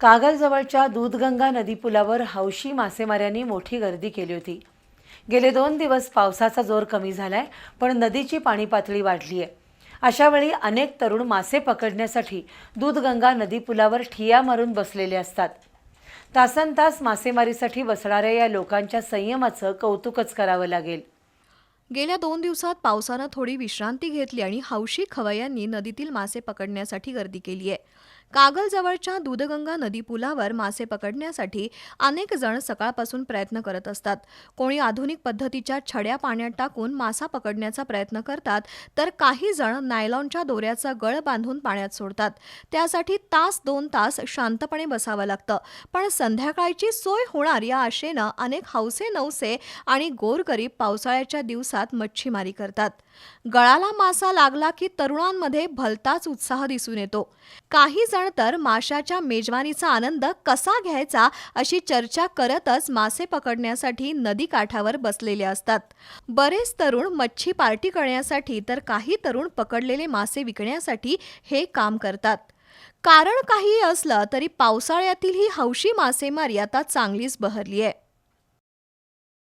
कागलजवळच्या दूधगंगा नदीपुलावर हौशी मासेमाऱ्यांनी मोठी गर्दी केली होती. गेले दोन दिवस पावसाचा जोर कमी झालाय पण नदीची पाणी पातळी वाढली आहे. अशावेळी अनेक तरुण मासे पकडण्यासाठी दूधगंगा नदीपुलावर ठिया मारून बसलेले असतात. तासन तास मासेमारीसाठी बसणाऱ्या या लोकांच्या संयमाचं कौतुकच करावं लागेल. गेल्या दोन दिवसात पावसानं थोडी विश्रांती घेतली आणि हौशी खवयांनी नदीतील मासे पकडण्यासाठी गर्दी केली आहे. कागलजवळच्या दूधगंगा नदी पुलावर मासे पकडण्यासाठी अनेक जण सकाळपासून प्रयत्न करत असतात. कोणी आधुनिक पद्धतीच्या छड्या पाण्यात टाकून मासा पकडण्याचा प्रयत्न करतात तर काही जण नायलॉनच्या दोऱ्याचा गळ बांधून पाण्यात सोडतात. त्यासाठी तास दोन तास शांतपणे बसावं लागतं. पण संध्याकाळची सोय होणार या आशेनं अनेक हौसे नवसे आणि गोरगरीब पावसाळ्याच्या दिवसात मच्छीमारी करतात. गळाला मासा लागला की तरुणांमध्ये भलताच उत्साह दिसून येतो. काही जण तर माशाच्या मेजवानीचा आनंद कसा घ्यायचा अशी चर्चा करतच मासे पकडण्यासाठी नदी काठावर बसलेले असतात. बरेच तरुण मच्छी पार्टी करण्यासाठी तर काही तरुण पकडलेले मासे विकण्यासाठी हे काम करतात. कारण काही असलं तरी पावसाळ्यातील ही हौशी मासेमारी आता चांगलीच बहरली आहे.